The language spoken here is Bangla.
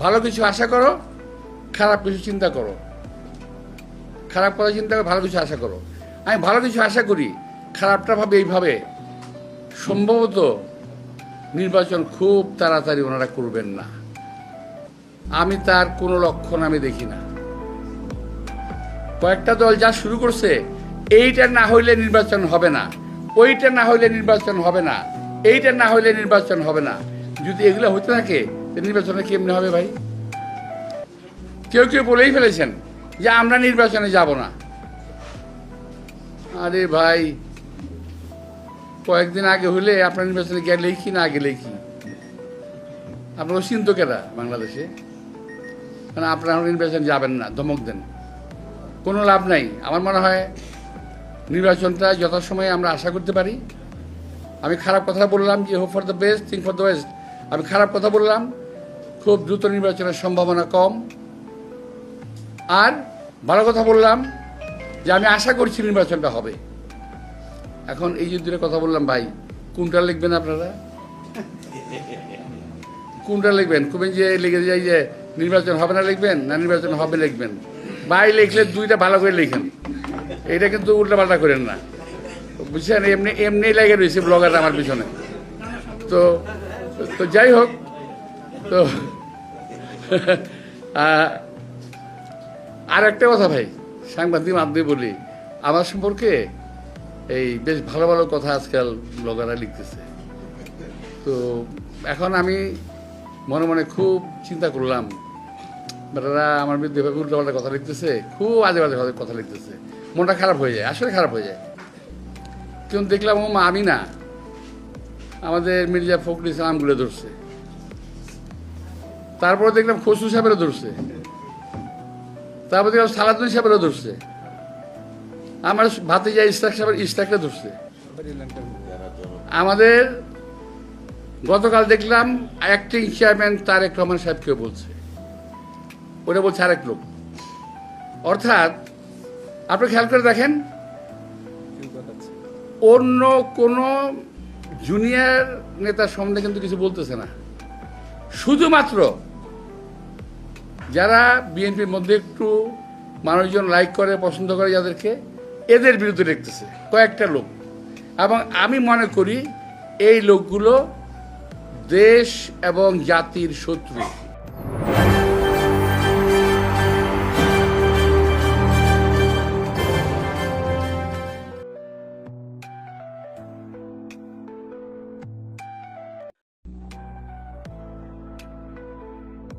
ভালো কিছু আশা করো, খারাপ কিছু চিন্তা করো। খারাপ কথা চিন্তা করো ভালো কিছু আশা করো। আমি ভালো কিছু আশা করি, খারাপটা ভাবে এইভাবে। সম্ভবত নির্বাচন খুব তাড়াতাড়ি ওনারা করবেন না। আমি তার কোনো লক্ষণ আমি দেখি না। কয়েকটা দল যা শুরু করছে, এইটা না হইলে নির্বাচন হবে না। ওইটা না হইলে নির্বাচন হবে না। এইটা না হইলে নির্বাচন হবে না। যদি এগুলো হতে থাকে নির্বাচনে কেমনে হবে ভাই? কেউ কেউ বলেই ফেলেছেন যে আমরা নির্বাচনে যাব না। আরে ভাই, কয়েকদিন আগে হলে আপনার নির্বাচনে গেলেই কি, না গেলেই কি? আপনার চিন্তকেরা বাংলাদেশে? মানে আপনারা নির্বাচন যাবেন না, ধমক দেন। কোনো লাভ নাই। আমার মনে হয় নির্বাচনটা যথাসময়ে আমরা আশা করতে পারি। আমি খারাপ কথা বললাম যে hope for the best think for the best. আমি খারাপ কথা বললাম খুব দ্রুত নির্বাচনের সম্ভাবনা কম। আর ভালো কথা বললাম যে আমি আশা করছি নির্বাচনটা হবে। এখন এই যে দূরে কথা বললাম ভাই, কোনটা লিখবেন আপনারা? কোনটা লিখবেন? খুবই যে লিখে যাই যে নির্বাচন হবে না লিখবেন, না নির্বাচন হবে লিখবেন। ভাই লিখলে দুইটা ভালো করে লিখেন। এটা কিন্তু উল্টাপাল্টা করেন না। বুঝছেন? এমনি এমনি লেগে রয়েছে ব্লগার আমার পিছনে। তো তো যাই হোক তো আর একটা কথা ভাই, সাংবাদিক মাধ্যমে বলি, আমার সম্পর্কে এই বেশ ভালো ভালো কথা আজকাল ব্লগাররা লিখতেছে। তো এখন আমি মনে মনে খুব চিন্তা করলাম, বেটারা আমার বিরুদ্ধে উল্টোপাল্টা কথা লিখতেছে, খুব আজে বাজে কথা লিখতেছে। মনটা খারাপ হয়ে যায়, আসলে খারাপ হয়ে যায়। কিন্তু দেখলাম ও মা আমি না, আমাদের মির্জা ফখরুল ইসলামগুলো ধরছে। তারপরে দেখলাম খসরু সাহেবেরও ধরছে। তারপর দেখলাম সালাদুল সাহেবেরও ধরছে। আমার ভাতিজা ইস্তাক সাহেবের ইস্তাকরে ধরছে। আমাদের গতকাল দেখলাম অ্যাক্টিং চেয়ারম্যান তারেক রহমান সাহেবকেও বলছে। ওটা বলছে আরেক লোক। অর্থাৎ আপনি খেয়াল করে দেখেন, অন্য কোনো জুনিয়র নেতার সম্বন্ধে কিন্তু কিছু বলতেছে না। শুধুমাত্র যারা বিএনপির মধ্যে একটু মানুষজন লাইক করে, পছন্দ করে যাদেরকে, এদের বিরুদ্ধে দেখতেছে, কয়েকটা লোক। এবং আমি মনে করি এই লোকগুলো দেশ এবং জাতির শত্রু।